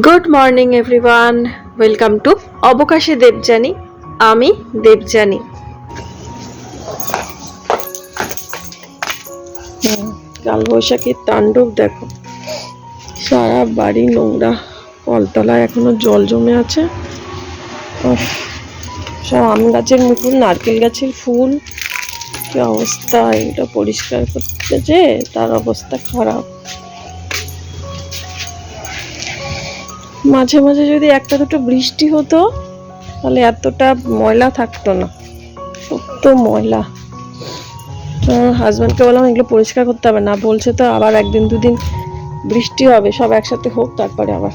Good morning everyone welcome to অবকাশে Debjani আমি দেবযানী কালবৈশাখীর তাণ্ডব দেখো। সারা বাড়ি নোংরা, কলতলায় এখনও জল জমে আছে। সব আম গাছের মুকুল, নারকেল গাছের ফুল। কি অবস্থা, এটা পরিষ্কার করতে যে তার অবস্থা খারাপ। মাঝে মাঝে যদি একটা দুটো বৃষ্টি হতো, তাহলে এতটা ময়লা থাকতো না। কত ময়লা। হাজব্যান্ডকে বললাম, এগুলো পরিষ্কার করতে হবে না। বলছে তো, আবার একদিন দুদিন বৃষ্টি হবে, সব একসাথে হোক তারপরে আবার।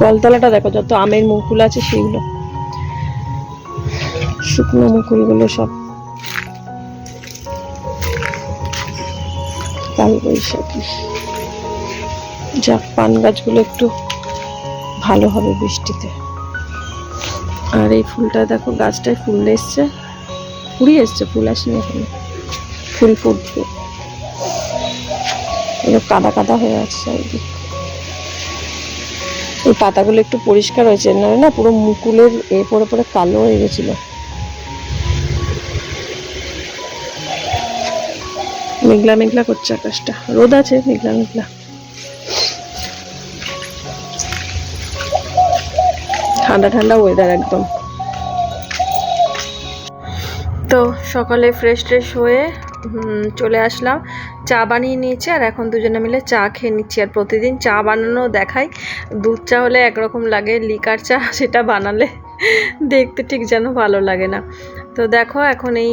কলতলাটা দেখো, যত আমের মুকুল আছে সেগুলো শুকনো মুকুলগুলো সব। কাল বৈশাখী যাক পান গাছগুলো একটু ভালো হবে বৃষ্টিতে। আর এই ফুলটা দেখো, গাছটায় ফুল এসছে। কুড়ি এসছে, ফুল আসেনি এখনও। ফুল ফুটবে। এগুলো কাদা কাদা হয়ে আছে চারিদিক। এই পাতাগুলো একটু পরিষ্কার হয়েছে নাহলে না পুরো মুকুলের এ পরে পরে কালো হয়ে গেছিল। মেঘলা মেঘলা করছে আকাশটা। রোদ আছে, মেঘলা মেঘলা। ঠান্ডা ঠান্ডা ওয়েদার একদম। তো সকালে ফ্রেশ ট্রেশ হয়ে চলে আসলাম। চা বানিয়ে নিয়েছি আর এখন দুজনে মিলে চা খেয়ে নিচ্ছি। আর প্রতিদিন চা বানানো দেখাই। দুধ চা হলে একরকম লাগে লিকার চা সেটা বানালে দেখতে ঠিক যেন ভালো লাগে না। তো দেখো, এখন এই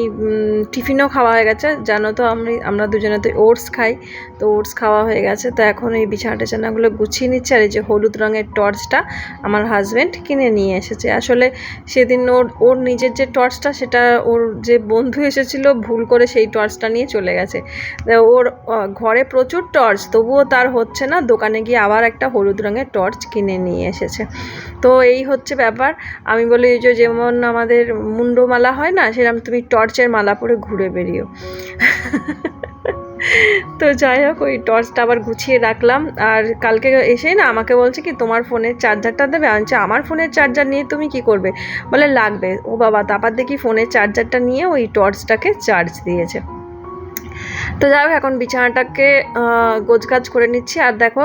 টিফিনও খাওয়া হয়ে গেছে। জানো তো, আমি, আমরা দুজনে তো ওটস খাই, তো ওটস খাওয়া হয়ে গেছে। তো এখন এই বিছানা টেছানাগুলো গুছিয়ে নিচ্ছে, আর এই যে হলুদ রঙের টর্চটা আমার হাজব্যান্ড কিনে নিয়ে এসেছে। আসলে সেদিন ওর ওর নিজের যে টর্চটা, সেটা ওর যে বন্ধু এসেছিল, ভুল করে সেই টর্চটা নিয়ে চলে গেছে। ওর ঘরে প্রচুর টর্চ, তবুও তার হচ্ছে না, দোকানে গিয়ে আবার একটা হলুদ রঙের টর্চ কিনে নিয়ে এসেছে। তো এই হচ্ছে ব্যাপার। আমি বলি যে, যেমন আমাদের মুন্ডমালা হয় না সেরকম তুমি টর্চের মালা পরে ঘুরে বেরিও। তো যাই হোক, ওই টর্চটা আবার গুছিয়ে রাখলাম। আর কালকে এসেই না আমাকে বলছে কি, তোমার ফোনের চার্জারটা দেবে? আনছে আমার ফোনের চার্জার নিয়ে তুমি কি করবে? বলে, লাগবে। ও বাবা, তারপর দেখি ফোনের চার্জারটা নিয়ে ওই টর্চটাকে চার্জ দিয়েছে। তো যাই হোক, এখন বিছানাটাকে গোছগাছ করে নিচ্ছি। আর দেখো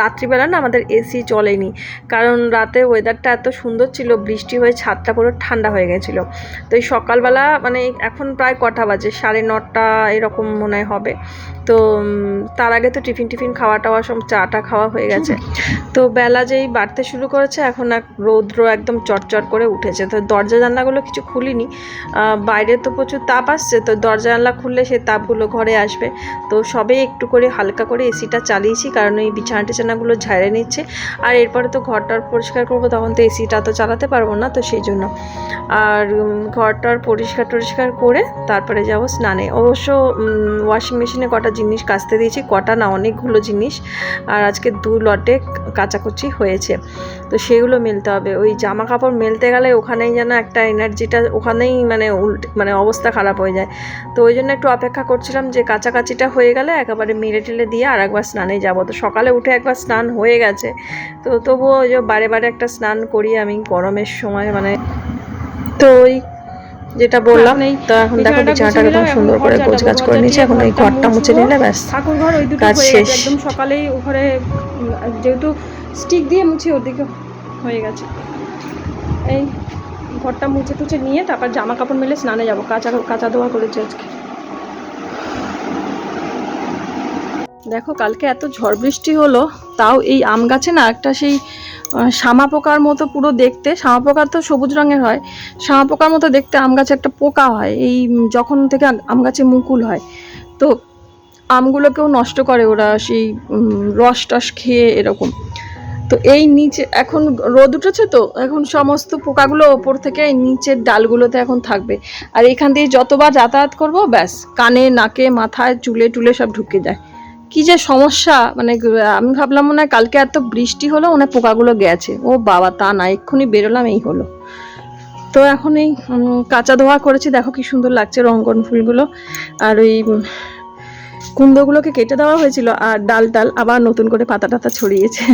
রাত্রিবেলা না আমাদের এসি চলেনি। কারণ রাতে ওয়েদারটা এত সুন্দর ছিল, বৃষ্টি হয়ে ছাদটা পুরো ঠান্ডা হয়ে গেছিল। তো এই সকালবেলা মানে এখন প্রায় কটা বাজে, সাড়ে নটা এরকম মনে হবে। তো তার আগে তো টিফিন টিফিন খাওয়া টাওয়া সব চাটা খাওয়া হয়ে গেছে। তো বেলা যেই বাড়তে শুরু করেছে, এখন এক রৌদ্র একদম চটচট করে উঠেছে। তো দরজা জানলাগুলো কিছু খুলিনি। বাইরে তো প্রচুর তাপ আসছে, তো দরজা জানলা খুললে সেই তাপগুলো ঘরে আসবে। তো সবে একটু করে হালকা করে এসিটা চালিয়েছি, কারণ এই বিছানা টিছানাগুলো ঝাড়ে নিচ্ছে। আর এরপরে তো ঘরটার পরিষ্কার করব, তখন তো এসিটা তো চালাতে পারব না, তো সেই জন্য। আর ঘরটার পরিষ্কার টরিষ্কার করে তারপরে যাব স্নানে। অবশ্য ওয়াশিং মেশিনে কটা জিনিস কাচতে দিয়েছি, কটা না অনেকগুলো জিনিস। আর আজকে দু লটে কাচাকুচি হয়েছে। তো সেগুলো মেলতে হবে। ওই জামা কাপড় মেলতে গেলে ওখানেই যেন একটা এনার্জিটা ওখানেই মানে উল্ট মানে অবস্থা খারাপ হয়ে যায়। তো ওই জন্য একটু অপেক্ষা করছিলাম যে কাছাকাছিটা হয়ে গেলে একেবারে মেরে টেলে দিয়ে আর একবার স্নানে যাব। তো সকালে উঠে একবার স্নান হয়ে গেছে। তো তবুও ওই যে বারে বারে একটা স্নান করি আমি গরমের সময় মানে তো ওই যেটা বললাম এই তো এখন দেখো বিছানাটা একদম সুন্দর করে ঘর গোছ গাছ করে ঘর নিয়েছি এখন এই ঘরটা মুছে নিলে ব্যাস ঠাকুর ঘর ওই দুটো হয়ে। গেছে একদম সকালেই ওখানে উম, যেহেতু স্টিক দিয়ে মুছি ওদিকে হয়ে গেছে। এই ঘরটা মুছে টুছে নিয়ে তারপর জামা কাপড় মেলে স্নানে যাব কাঁচা কাঁচা ধোয়া করেছি আজকে। দেখো, কালকে এত ঝড় বৃষ্টি হলো, তাও এই আম গাছে না একটা সেই শামা পোকার মতো পুরো দেখতে শামা পোকা তো সবুজ রঙের হয় শামা পোকার মতো দেখতে আম গাছে একটা পোকা হয়, এই যখন থেকে আম- গাছে মুকুল হয়, তো আমগুলোকেও নষ্ট করে ওরা সেই রস টস খেয়ে এরকম। তো এই নিচে, এখন রোদ উঠেছে তো, এখন সমস্ত পোকাগুলো ওপর থেকে নিচের ডালগুলোতে এখন থাকবে। আর এখান দিয়ে যতবার যাতায়াত করব, ব্যাস, কানে, নাকে, মাথায়, চুলে, টুলে সব ঢুকে যায়। কি যে সমস্যা? মানে আমি ভাবলাম মনে হয় কালকে এত বৃষ্টি হলো মনে পোকাগুলো গেছে। ও বাবা তা না এক্ষুনি বেরোলাম এই হলো। তো এখন এই কাঁচা ধোয়া করেছি দেখো কি সুন্দর লাগছে রঙ্গন ফুলগুলো। আর ওই উম, কুমড়োগুলোকে কেটে দেওয়া হয়েছিল আর ডাল ডাল আবার নতুন করে পাতা টাতা ছড়িয়েছে।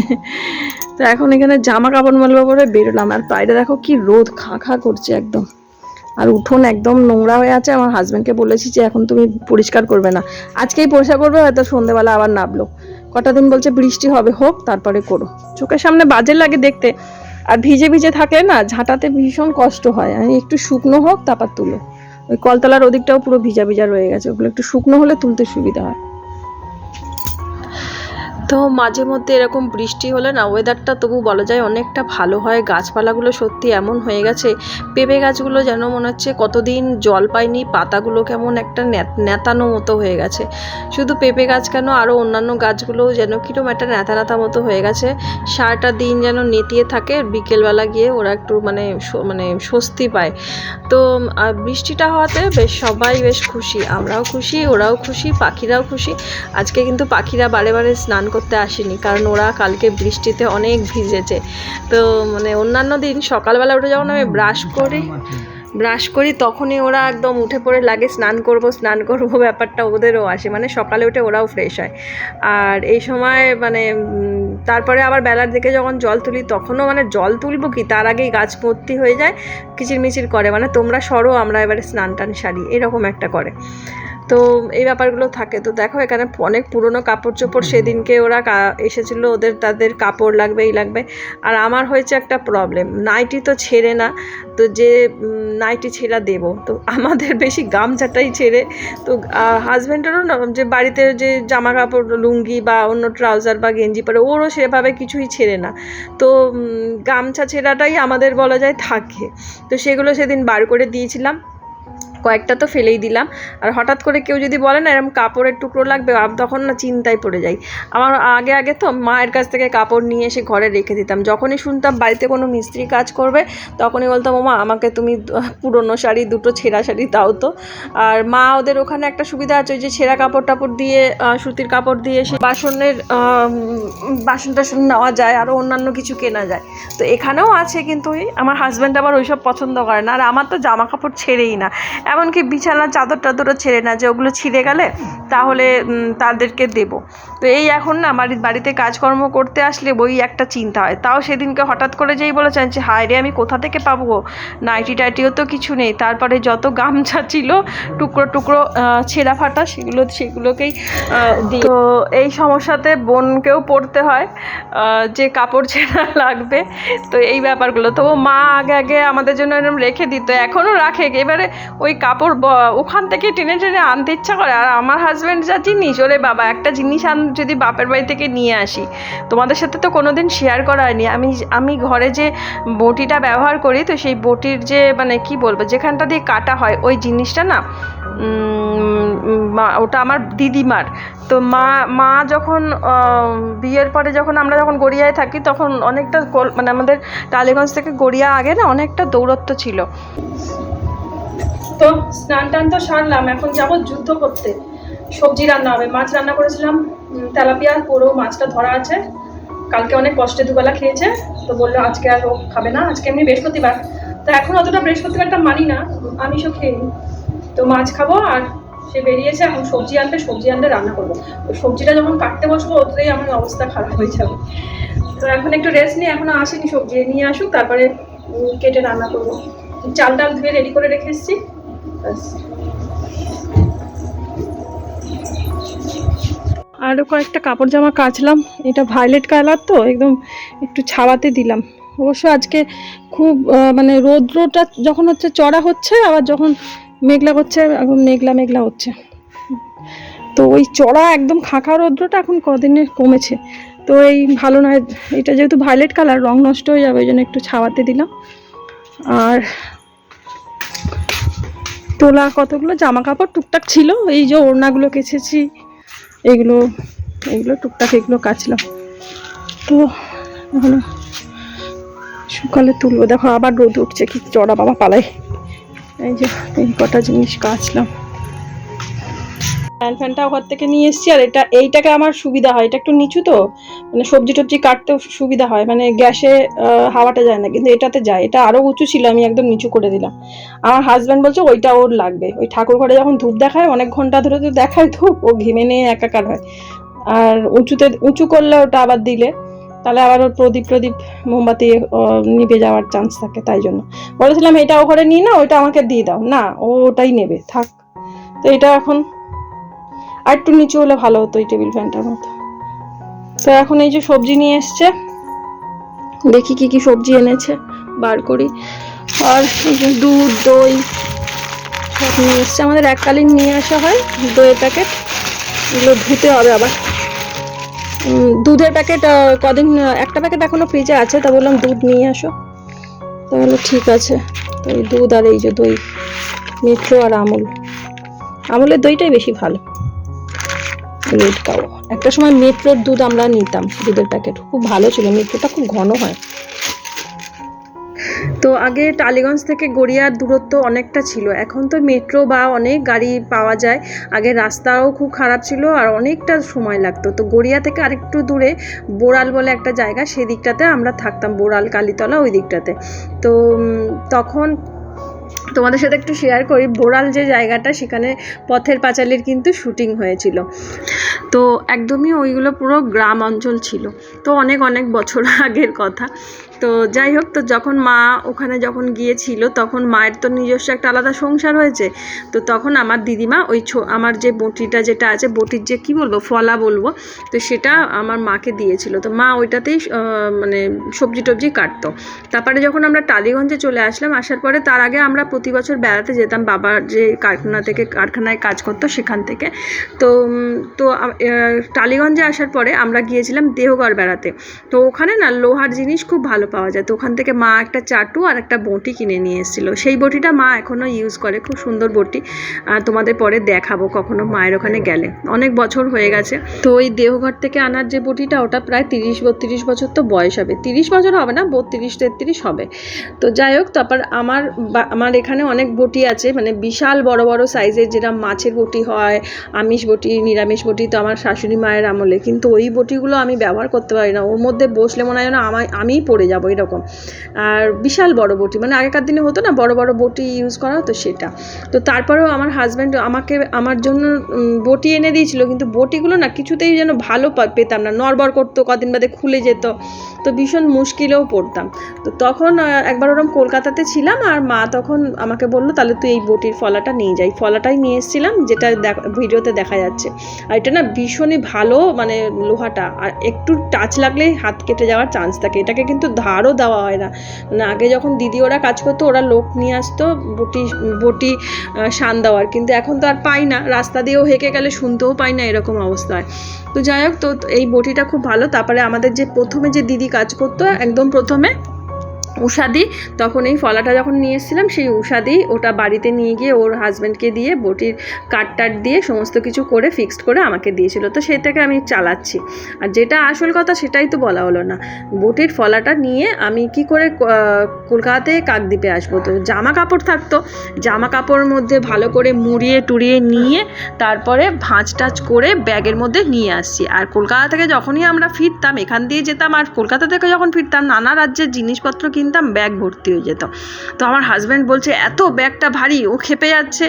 তো এখন এখানে জামা কাপড় মালবো করে বেরোলাম আর বাইরে দেখো কি রোদ খা খা করছে একদম। আর উঠোন একদম নোংরা হয়ে আছে। আমার হাজব্যান্ডকে বলেছি যে, এখন তুমি পরিষ্কার করবে না। আজকেই পরিষ্কার করবে, হয়তো সন্ধেবেলা আবার নামলো। কটা দিন বলছে বৃষ্টি হবে, হোক, তারপরে করো। চোখের সামনে বাজে লাগে দেখতে। আর ভিজে ভিজে থাকলে না, ঝাঁটাতে ভীষণ কষ্ট হয়। আমি একটু শুকনো হোক, তারপর তুলো। ওই কলতলার ওদিকটাও পুরো ভিজা ভিজা রয়ে গেছে। ওগুলো একটু শুকনো হলে তুলতে সুবিধা হয়। তো মাঝে মধ্যে এরকম বৃষ্টি হলে না ওয়েদারটা তবু বলা যায় অনেকটা ভালো হয়। গাছপালাগুলো সত্যি এমন হয়ে গেছে, পেঁপে গাছগুলো যেন মনে হচ্ছে কতদিন জল পায়নি, পাতাগুলো কেমন একটা ন্যাতানো মতো হয়ে গেছে। শুধু পেঁপে গাছ কেন আরও অন্যান্য গাছগুলোও যেন কীরকম একটা ন্যাতা ন্যাতা মতো হয়ে গেছে। সারাটা দিন যেন নেতিয়ে থাকে, বিকেলবেলা গিয়ে ওরা একটু মানে মানে স্বস্তি পায়। তো বৃষ্টিটা হওয়াতে বেশ সবাই বেশ খুশি, আমরাও খুশি, ওরাও খুশি, পাখিরাও খুশি। আজকে কিন্তু পাখিরা বারে বারে স্নান করতে আসেনি, কারণ ওরা কালকে বৃষ্টিতে অনেক ভিজেছে। তো মানে অন্যান্য দিন সকালবেলা উঠে যখন আমি ব্রাশ করি ব্রাশ করি তখনই ওরা একদম উঠে পড়ে লাগে, স্নান করব স্নান করব ব্যাপারটা ওদেরও আসে মানে সকালে উঠে ওরাও ফ্রেশ হয়। আর এই সময় মানে তারপরে আবার বেলার দিকে যখন জল তুলি তখনও মানে জল তুলবো কি, তার আগেই গাছ ভর্তি হয়ে যায়, কিচিরমিচির করে মানে তোমরা সরো, আমরা এবারে স্নান টান সারি, এরকম একটা করে। তো এই ব্যাপারগুলো থাকে। তো দেখো এখানে অনেক পুরনো কাপড় চোপড় সেদিনকে ওরা এসেছিল ওদের তাদের কাপড় লাগবে এই লাগবে। আর আমার হয়েছে একটা প্রবলেম নাইটি তো ছেড়ে না তো যে নাইটি ছেঁড়া দেবো তো আমাদের বেশি গামছাটাই ছেড়ে তো হাজব্যান্ডেরও না যে বাড়িতে যে জামা কাপড় লুঙ্গি বা অন্য ট্রাউজার বা গেঞ্জি পরে ওরও সেভাবে কিছুই ছেড়ে না। তো গামছা ছেঁড়াটাই আমাদের বলা যায় থাকে। তো সেগুলো সেদিন বার করে দিয়েছিলাম। কয়েকটা তো ফেলেই দিলাম। আর হঠাৎ করে কেউ যদি বলে না এরকম কাপড়ের টুকরো লাগবে তখন না চিন্তায় পড়ে যাই। আমার আগে আগে তো মায়ের কাছ থেকে কাপড় নিয়ে এসে ঘরে রেখে দিতাম। যখনই শুনতাম বাড়িতে কোনো মিস্ত্রি কাজ করবে, তখনই বলতাম, ওমা, আমাকে তুমি পুরনো শাড়ি, দুটো ছেঁড়া শাড়ি দাও তো। আর মা ওদের ওখানে একটা সুবিধা আছে, ওই যে ছেঁড়া কাপড় টাপড় দিয়ে সুতির কাপড় দিয়ে সে বাসনের বাসন টাসন নেওয়া যায় আরও অন্যান্য কিছু কেনা যায়। তো এখানেও আছে, কিন্তু আমার হাজব্যান্ড আবার ওইসব পছন্দ করে না। আর আমার তো জামা কাপড় ছেড়েই না। এমনকি বিছানার চাদর টাদরও ছেড়ে না যে ওগুলো ছিঁড়ে গেলে তাহলে তাদেরকে দেব। তো এই এখন না বাড়ি, বাড়িতে কাজকর্ম করতে আসলে ওই একটা চিন্তা হয়। তাও সেদিনকে হঠাৎ করে যেই বলেছেন যে, হায় রে, আমি কোথা থেকে পাবো? নাইটি টাইটিও তো কিছু নেই। তারপরে যত গামছা ছিল, টুকরো টুকরো ছেঁড়া ফাটা সেগুলো, সেগুলোকেই দিই তো এই সমস্যাতে বোনকেও পড়তে হয় যে কাপড় ছেঁড়া লাগবে। তো এই ব্যাপারগুলো তো মা আগে আগে আমাদের জন্য এরকম রেখে দিত, এখনও রাখে। এবারে ওই কাপড় ওখান থেকে টেনে টেনে আনতে ইচ্ছা করে। আর আমার হাজব্যান্ড যা জিনিস, ওরে বাবা, একটা জিনিস আন যদি বাপের বাড়ি থেকে নিয়ে আসি, তোমাদের সাথে তো কোনো দিন শেয়ার করা হয়নি। আমি আমি ঘরে যে বটিটা ব্যবহার করি, তো সেই বটির যে মানে কি বলব, যেখানটা দিয়ে কাটা হয়, ওই জিনিসটা না মা- ওটা আমার দিদিমার। তো মা মা যখন বিয়ের পরে যখন আমরা যখন গড়িয়ায় থাকি, তখন অনেকটা মানে আমাদের টালিগঞ্জ থেকে গড়িয়া আগে না অনেকটা দৌরত্ব ছিল। তো স্নান টান তো সারলাম, এখন যাব যুদ্ধ করতে। সবজি রান্না হবে, মাছ রান্না করেছিলাম তেলাপিয়া পুরো মাছটা ধরা আছে। কালকে অনেক কষ্টে দুবেলা খেয়েছে, তো বলল আজকে আর ও খাবে না, আজকে এমনি বৃহস্পতিবার। তো এখন অতটা বৃহস্পতিবারটা মানি না, আমিষও খেয়ে নিই। তো মাছ খাব আর সে বেরিয়েছে, এখন সবজি আনবে, সবজি আনলে রান্না করব। তো সবজিটা যখন কাটতে বসবো, ওতেই আমার অবস্থা খারাপ হয়ে যাবে। তো এখন একটু রেস্ট নিয়ে, এখনও আসেনি সবজি, নিয়ে আসুক, তারপরে কেটে রান্না করব। চাল ডাল ধুয়ে রেডি করে রেখে এসেছি। আরও কয়েকটা কাপড় জামা কাচলাম। এটা ভায়োলেট কালার তো, একদম একটু ছাওয়াতে দিলাম। অবশ্য আজকে খুব মানে রৌদ্রটা যখন হচ্ছে চড়া হচ্ছে, আবার যখন মেঘলা করছে এখন মেঘলা মেঘলা হচ্ছে। তো ওই চড়া একদম খাঁখা রৌদ্রটা এখন কদিনে কমেছে। তো এই ভালো নয়, এটা যেহেতু ভায়োলেট কালার রং নষ্ট হয়ে যাবে, ওই জন্য একটু ছাওয়াতে দিলাম। আর তোলা কতগুলো জামা কাপড় টুকটাক ছিল, এই যে ওড়নাগুলো কেচেছি, এগুলো এগুলো টুকটাক এগুলো কাচলাম। তো এখন সকালে তুলবো। দেখো আবার রোদ উঠছে, কি চড়া বাবা পালাই এই যে, এই কটা জিনিস কাচলাম। ফ্যান ফ্যানটা ঘর থেকে নিয়ে এসেছি, আর এটা, এইটাকে আমার সুবিধা হয়। এটা একটু নিচু তো মানে সবজি টবজি কাটতেও সুবিধা হয়। মানে গ্যাসে হাওয়াটা যায় না, কিন্তু এটাতে যায়। এটা আরও উঁচু ছিল, আমি একদম নিচু করে দিলাম। আমার হাজব্যান্ড বলছে, ওইটা ওর লাগবে। ওই ঠাকুর ঘরে যখন ধূপ দেখায়, অনেক ঘণ্টা ধরে তো দেখায় ধূপ, ও ঘেমে নিয়ে একাকার হয়। আর উঁচুতে, উঁচু করলে ওটা আবার দিলে, তাহলে আবার ওর প্রদীপ প্রদীপ মোমবাতি নিভে যাওয়ার চান্স থাকে তাই জন্য। বলেছিলাম, এটা ও ঘরে নিয়ে না ওইটা আমাকে দিয়ে দাও। না, ও ওটাই নেবে, থাক। তো এটা এখন আর একটু নিচু হলে ভালো হতো এই টেবিল ফ্যানটার মতো তো এখন এই যে সবজি নিয়ে এসছে, দেখি কি কি সবজি এনেছে, বার করি। আর দুধ, দই সব নিয়ে এসছে। আমাদের এককালীন নিয়ে আসা হয় দইয়ের প্যাকেট। এগুলো ধুতে হবে আবার। দুধের প্যাকেট কদিন, একটা প্যাকেট এখনও ফ্রিজে আছে, তা বললাম দুধ নিয়ে আসো। তাহলে ঠিক আছে। তো এই দুধ আর এই যে দই মেট্রো আর আমুল। আমুলের দইটাই বেশি ভালো। রেডটাও একটা সময় মেট্রোর দুধ আমরা নিতাম, দুধের প্যাকেট। খুব ভালো ছিল মেট্রোটা খুব ঘন হয়। তো আগে টালিগঞ্জ থেকে গড়িয়ার দূরত্ব অনেকটা ছিল। এখন তো মেট্রো বা অনেক গাড়ি পাওয়া যায়। আগে রাস্তাও খুব খারাপ ছিল আর অনেকটা সময় লাগতো। তো গড়িয়া থেকে আরেকটু দূরে বোড়াল বলে একটা জায়গা, সেদিকটাতে আমরা থাকতাম বোড়াল কালীতলা ওই দিকটাতে। তো তখন তোমাদের সাথে একটু শেয়ার করি। বোড়াল যে জায়গাটা, সেখানে পথের পাঁচালির কিন্তু শুটিং হয়েছিল। তো একদমই ওইগুলো পুরো গ্রাম অঞ্চল ছিল। তো অনেক অনেক বছর আগের কথা। তো যাই হোক, তো যখন মা ওখানে যখন গিয়েছিল, তখন মায়ের তো নিজস্ব একটা আলাদা সংসার হয়েছে। তো তখন আমার দিদিমা ওই আমার যে বটিটা যেটা আছে, বটির যে কি বলব, ফলা বলব, তো সেটা আমার মাকে দিয়েছিল। তো মা ওইটাতেই মানে সবজি টবজি কাটতো। তারপরে যখন আমরা টালিগঞ্জে চলে আসলাম, আসার পরে তার আগে আমরা প্রতি বছর বেড়াতে যেতাম, বাবার যে কারখানা থেকে, কারখানায় কাজ করতো সেখান থেকে। তো তো টালিগঞ্জে আসার পরে আমরা গিয়েছিলাম দেহগড় বেড়াতে। তো ওখানে না, লোহার জিনিস খুব ভালো পাওয়া যায়। তো ওখান থেকে মা একটা চাটু আর একটা বটি কিনে নিয়ে এসেছিল। সেই বটিটা মা এখনও ইউজ করে। খুব সুন্দর বটি। আর তোমাদের পরে দেখাবো কখনো মায়ের ওখানে গেলে। অনেক বছর হয়ে গেছে। তো ওই দেহঘর থেকে আনার যে বটিটা, ওটা প্রায় তিরিশ, বত্রিশ বছর তো বয়স হবে। তিরিশ বছর হবে না, বত্রিশ, তেত্রিশ হবে। তো যাই হোক, তারপর আমার আমার এখানে অনেক বটি আছে। মানে বিশাল বড় বড় সাইজের যেরকম মাছের বটি হয়, আমিষ বটি, নিরামিষ বটি তো আমার শাশুড়ি মায়ের আমলে। কিন্তু ওই বটিগুলো আমি ব্যবহার করতে পারি না। ওর মধ্যে বসলে মনে হয় না আমায়, আমিই পড়ে যাব। এরকম। আর বিশাল বড় বটি মানে আগেকার দিনে হতো না, বড় বড় বটি ইউজ করা হতো সেটা। তো তারপরেও আমার হাজব্যান্ড আমাকে, আমার জন্য বটি এনে দিয়েছিল, কিন্তু বটিগুলো না কিছুতেই যেন ভালো পেতাম না। নড়বড় করতো, কদিন বাদে খুলে যেত। তো ভীষণ মুশকিলেও পড়তাম। তো তখন একবার ওরম কলকাতাতে ছিলাম, আর মা তখন আমাকে বলল, তাহলে তুই এই বটির ফলাটা নিয়ে যাই। ফলাটাই নিয়ে এসেছিলাম, যেটা ভিডিওতে দেখা যাচ্ছে। আর এটা না ভীষণই ভালো মানে লোহাটা। আর একটু টাচ লাগলেই হাত কেটে যাওয়ার চান্স থাকে। এটাকে কিন্তু ধারও দেওয়া হয় না। মানে আগে যখন দিদি ওরা কাজ করতো, ওরা লোক নিয়ে আসতো, বটি বটি সান দেওয়ার। কিন্তু এখন তো আর পাই না। রাস্তা দিয়েও হেঁকে গেলে শুনতেও পাই না এরকম অবস্থায়। তো যাই হোক, তো এই বটিটা খুব ভালো। তারপরে আমাদের যে প্রথমে যে দিদি কাজ করতো, একদম প্রথমে উষাদি তখন এই ফলাটা যখন নিয়ে এসেছিলাম, সেই উষাদি ওটা বাড়িতে নিয়ে গিয়ে ওর হাজব্যান্ডকে দিয়ে বটির কাট টাট দিয়ে সমস্ত কিছু করে ফিক্সড করে আমাকে দিয়েছিল। তো সেই থেকে আমি চালাচ্ছি। আর যেটা আসল কথা সেটাই তো বলা হলো না। বটির ফলাটা নিয়ে আমি কি করে কলকাতাতে কাকদ্বীপে আসব? তো জামা কাপড় থাকতো। জামা কাপড়ের মধ্যে ভালো করে মুড়িয়ে টুড়িয়ে নিয়ে তারপরে ভাঁজ টাচ করে ব্যাগের মধ্যে নিয়ে আসছি। আর কলকাতা থেকে যখনই আমরা ফিরতাম, এখান দিয়ে যেতাম, আর কলকাতা থেকে যখন ফিরতাম, নানা রাজ্যের জিনিসপত্র কিনতাম ব্যাগ ভর্তি হয়ে যেত। তো আমার হাজব্যান্ড বলছে, এত ব্যাগটা ভারী, ও খেপে যাচ্ছে।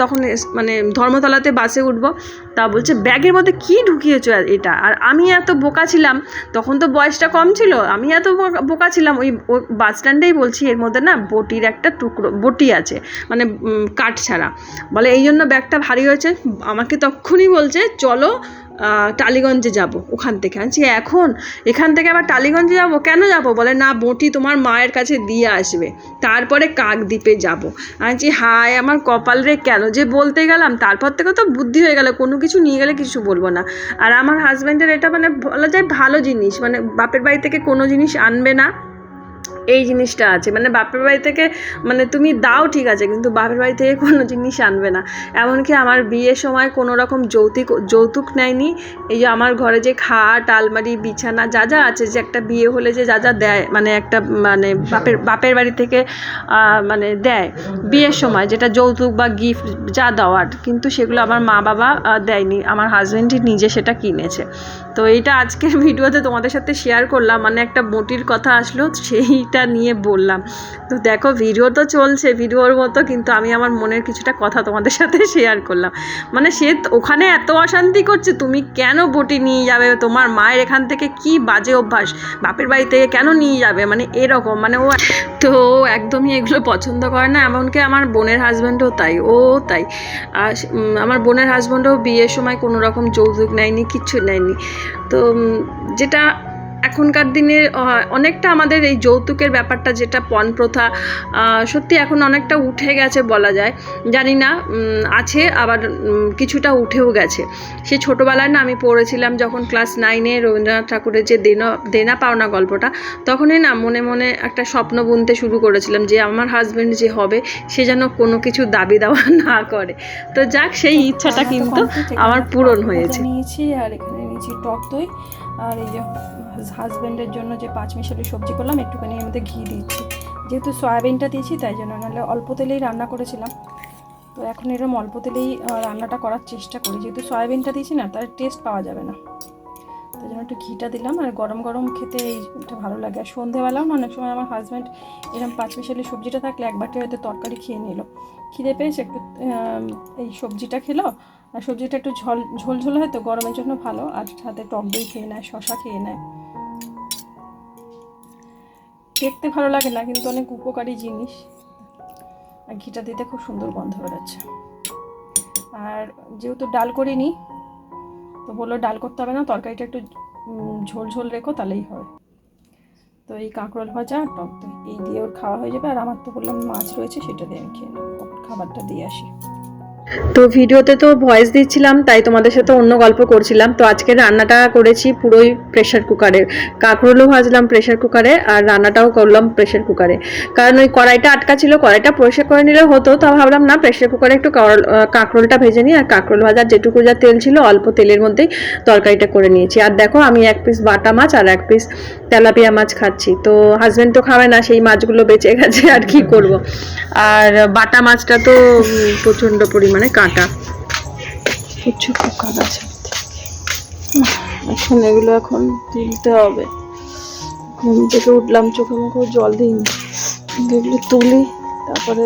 তখন মানে ধর্মতলাতে বাসে উঠবো। তা বলছে, ব্যাগের মধ্যে কি ঢুকিয়েছো এটা? আর আমি এত বোকা ছিলাম, তখন তো বয়সটা কম ছিল, আমি এত বোকা- বোকা ছিলাম, ওই বাস স্ট্যান্ডেই বলছি, এর মধ্যে না বটির একটা টুকরো, বটি আছে মানে কাঠ ছাড়া। বলে, এই জন্য ব্যাগটা ভারী হয়েছে, আমাকে তখনই বলছে, চলো টালিগঞ্জে যাব ওখান থেকে। আনছি এখন? এখান থেকে আবার টালিগঞ্জে যাব? কেন যাব? বলে, না, বটি তোমার মায়ের কাছে দিয়ে আসবে, তারপরে কাকদ্বীপে যাব। আনছি হায়, আমার কপাল রে, কেন যে বলতে গেলাম, তারপর থেকে তো বুদ্ধি হয়ে গেল, কোনো কিছু নিয়ে গেলে কিছু বলব না। আর আমার হাজব্যান্ডের এটা মানে বলা যায় ভালো জিনিস। মানে বাপের বাড়ি থেকে কোনো জিনিস আনবে না। এই জিনিসটা আছে। মানে বাপের বাড়ি থেকে মানে তুমি দাও ঠিক আছে, কিন্তু বাপের বাড়ি থেকে কোনো জিনিস আনবে না। এমনকি আমার বিয়ের সময় কোনো রকম যৌতুক যৌতুক নেয়নি। এই যে আমার ঘরে যে খাট, আলমারি, বিছানা যা যা আছে, যে একটা বিয়ে হলে যে যা যা দেয় মানে একটা মানে বাপের বাপের বাড়ি থেকে মানে দেয়। বিয়ের সময় যেটা যৌতুক বা গিফট যা দেওয়ার, কিন্তু সেগুলো আমার মা বাবা দেয়নি। আমার হাজব্যান্ডই নিজে সেটা কিনেছে। তো এইটা আজকের ভিডিওতে তোমাদের সাথে শেয়ার করলাম মানে একটা মোটির কথা আসলো, সেইটা নিয়ে বললাম। তো দেখো ভিডিও তো চলছে ভিডিওর মতো, কিন্তু আমি আমার মনের কিছুটা কথা তোমাদের সাথে শেয়ার করলাম। মানে সে ওখানে এত অশান্তি করছে, তুমি কেন বটি নিয়ে যাবে? তোমার মায়ের এখান থেকে কি বাজে অভ্যাস? বাপের বাড়ি থেকে কেন নিয়ে যাবে? মানে এরকম মানে ও তো একদমই এগুলো পছন্দ করে না, এমনকি আমার বোনের হাজব্যান্ডও তাই, ও তাই। আর আমার বোনের হাজব্যান্ডও বিয়ের সময় কোনো রকম যৌতুক নেয়নি কিচ্ছু নেয়নি। তো যেটা এখনকার দিনে অনেকটা আমাদের এই যৌতুকের ব্যাপারটা যেটা পণ প্রথা সত্যি এখন অনেকটা উঠে গেছে বলা যায়। জানি না আছে আবার কিছুটা উঠেও গেছে। সে ছোটোবেলায় না আমি পড়েছিলাম যখন ক্লাস নাইনে রবীন্দ্রনাথ ঠাকুরের যে দেনা দেনা পাওনা গল্পটা তখনই না মনে মনে একটা স্বপ্ন বুনতে শুরু করেছিলাম যে আমার হাজব্যান্ড যে হবে সে যেন কোনো কিছু দাবি দেওয়া না করে। তো যাক সেই ইচ্ছাটা কিন্তু আমার পূরণ হয়েছে। নিয়েছি আর এখানে নিয়েছি টক দই। আর এই যে হাজবেন্ডের জন্য যে পাঁচ মিশালি সবজি করলাম, একটুখানি এর মধ্যে ঘি দিচ্ছি। যেহেতু সয়াবিনটা দিয়েছি, তাই জন্য নাহলে অল্প তেলেই রান্না করেছিলাম। তো এখন এরকম অল্প তেলেই রান্নাটা করার চেষ্টা করি। যেহেতু সয়াবিনটা দিয়েছি না, তার টেস্ট পাওয়া যাবে না। তাই জন্য একটু ঘিটা দিলাম আর গরম গরম খেতে এইটা ভালো লাগে। আর সন্ধেবেলাও না, অনেক সময় আমার হাজব্যান্ড এরকম পাঁচ মিশালি সবজিটা থাকলে এক বাটি হয়তো তরকারি খেয়ে নিল। খিদে পেয়েছে একটু এই সবজিটা খেলো আর সবজিটা একটু ঝোল ঝোল ঝোল হয় তো, গরমের জন্য ভালো। আর সাথে টক দই খেয়ে নেয় শশা খেয়ে নেয়। দেখতে ভালো লাগে না, কিন্তু অনেক উপকারী জিনিস। আর ঘিটা দিতে খুব সুন্দর গন্ধ বেরোচ্ছে। আর যেহেতু ডাল করিনি, তো বলল ডাল করতে হবে না, তরকারিটা একটু ঝোল ঝোল রেখো, তাহলেই হয় তো এই কাঁকরোল ভাজা আর টক দই, এই দিয়ে ওর খাওয়া হয়ে যাবে। আর আমার তো বললাম মাছ রয়েছে, সেটা দিয়ে আমি খেয়ে নেব। খাবারটা দিয়ে আসি। তো ভিডিওতে তো ভয়েস দিচ্ছিলাম, তাই তোমাদের সাথে অন্য গল্প করছিলাম। তো আজকে রান্নাটা করেছি পুরোই প্রেশার কুকারে কাঁকরোলও ভাজলাম প্রেশার কুকারে আর রান্নাটাও করলাম প্রেশার কুকারে কারণ ওই কড়াইটা আটকা ছিল, কড়াইটা পরিষ্কার করে নিলে হতো, তা ভাবলাম না প্রেশার কুকারে একটু করল- কাঁকরোলটা ভেজে নিই, আর কাঁকরোল ভাজার যেটুকু যা তেল ছিল, অল্প তেলের মধ্যেই তরকারিটা করে নিয়েছি। আর দেখো, আমি এক পিস বাটা মাছ আর এক পিস তেলাপিয়া মাছ খাচ্ছি। তো হাজব্যান্ড তো খাবে না, সেই মাছগুলো বেঁচে গেছে, আর কি করব? আর বাটা মাছটা তো প্রচণ্ড পরিমাণে কাঁটা। প্রচুর পোকা গাছে এখন এগুলো এখন তুলতে হবে। ঘুম থেকে উঠলাম, চোখে মুখে জল দিইনি। এগুলো তুলি, তারপরে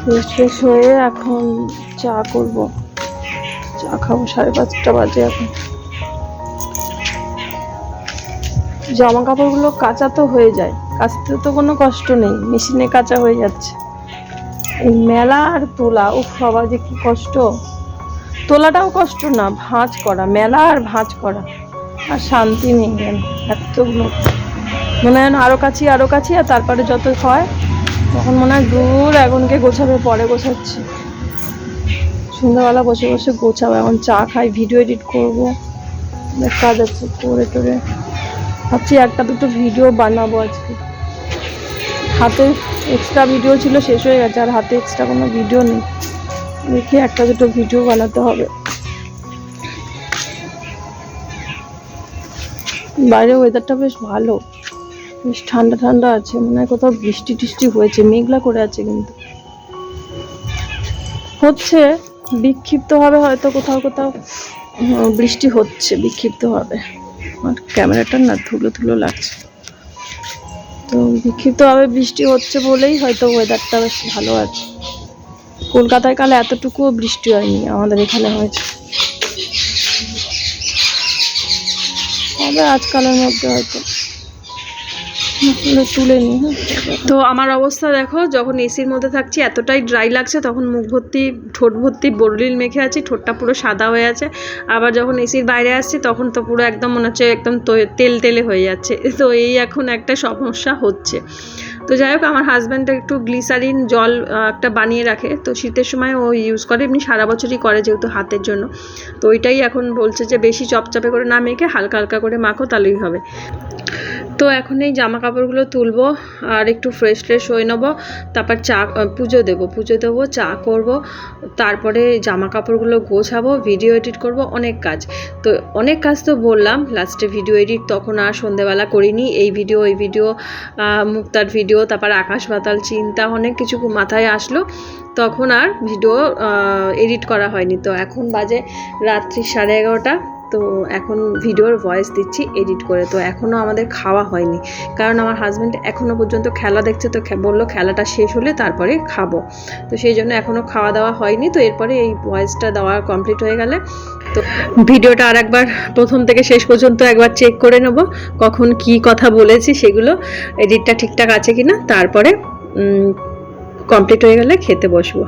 ফ্রেশ ফ্রেশ হয়ে এখন চা করব। চা খাব সাড়ে পাঁচটা বাজে এখন। জামা কাপড়গুলো কাঁচা তো হয়ে যায়, কাচতে তো কোনো কষ্ট নেই, মেশিনে কাঁচা হয়ে যাচ্ছে। এই মেলা আর তোলা, উফ বাবা যে কি কষ্ট। তোলাটাও কষ্ট না, ভাঁজ করা, মেলা আর ভাঁজ করা। আর শান্তি নেই যেন এতগুলো মনে হয় না আরও কাছি আরও কাছি, আর তারপরে যত হয়, তখন মনে হয় দূর এখনকে গোছাবে, পরে গোছাচ্ছি। সন্ধ্যাবেলা বসে বসে গোছাবো, এখন চা খাই, ভিডিও এডিট করব। অনেক কাজ আছে, করে টোরে। ভাবছি একটা দুটো ভিডিও বানাবো আজকে। হাতে এক্সট্রা ভিডিও ছিল, শেষ হয়ে গেছে, আর হাতে এক্সট্রা কোনো ভিডিও নেই। দেখি একটা দুটো ভিডিও বানাতে হবে। বাইরে ওয়েদারটা বেশ ভালো। বেশ ঠান্ডা ঠান্ডা আছে, মনে হয় কোথাও বৃষ্টি টিষ্টি হয়েছে, মেঘলা করে আছে কিন্তু। হচ্ছে বিক্ষিপ্ত হবে হয়তো কোথাও কোথাও বৃষ্টি হচ্ছে বিক্ষিপ্ত হবে আর ক্যামেরাটা না ধুলো ধুলো লাগছে। তো বিক্ষিপ্তভাবে বৃষ্টি হচ্ছে বলেই হয়তো ওয়েদারটা বেশ ভালো আছে। কলকাতায় কালে এতটুকুও বৃষ্টি হয়নি আমাদের এখানে হয়েছে। তবে আজকালের মধ্যে হয়তো তুলে নি হ্যাঁ। তো আমার অবস্থা দেখো, যখন এসির মধ্যে থাকছি, এতটাই ড্রাই লাগছে, তখন মুখ ভর্তি, ঠোঁট ভর্তি বরলিল মেখে আছি, ঠোঁটটা পুরো সাদা হয়ে আছে। আবার যখন এসির বাইরে আসছি, তখন তো পুরো একদম মনে হচ্ছে একদম তেল তেলে হয়ে যাচ্ছে। তো এই এখন একটা সমস্যা হচ্ছে। তো যাই হোক, আমার হাজব্যান্ড একটু গ্লিসারিন জল একটা বানিয়ে রাখে। তো শীতের সময় ও ইউজ করে, এমনি সারা বছরই করে যেহেতু হাতের জন্য। তো ওইটাই এখন বলছে যে, বেশি চপচপে করে না মেখে, হালকা হালকা করে মাখো, তাহলেই হবে। তো এখন এই জামা কাপড়গুলো তুলবো আর একটু ফ্রেশ ফ্রেশ হয়ে নেব। তারপর চা পুজো দেবো পুজো দেবো, চা করব। তারপরে জামা কাপড়গুলো গোছাবো ভিডিও এডিট করব, অনেক কাজ। তো অনেক কাজ তো বললাম লাস্টে ভিডিও এডিট তখন আর সন্ধেবেলা করিনি। এই ভিডিও এই ভিডিও মুক্তার ভিডিও তারপর আকাশ পাতাল, চিন্তা অনেক কিছু মাথায় আসলো। তখন আর ভিডিও এডিট করা হয়নি। তো এখন বাজে রাত্রি সাড়ে এগারোটা। তো এখন ভিডিওর ভয়েস দিচ্ছি এডিট করে। তো এখনও আমাদের খাওয়া হয়নি। কারণ আমার হাজব্যান্ড এখনও পর্যন্ত খেলা দেখছে। তো বলল খেলাটা শেষ হলে তারপরে খাব। তো সেই জন্য এখনও খাওয়া দাওয়া হয়নি। তো এরপরে এই ভয়েসটা দেওয়া কমপ্লিট হয়ে গেলে তো ভিডিওটা আর একবার প্রথম থেকে শেষ পর্যন্ত একবার চেক করে নেব, কখন কি কথা বলেছি সেগুলো এডিটটা ঠিকঠাক আছে কি না তারপরে কমপ্লিট হয়ে গেলে খেতে বসবো।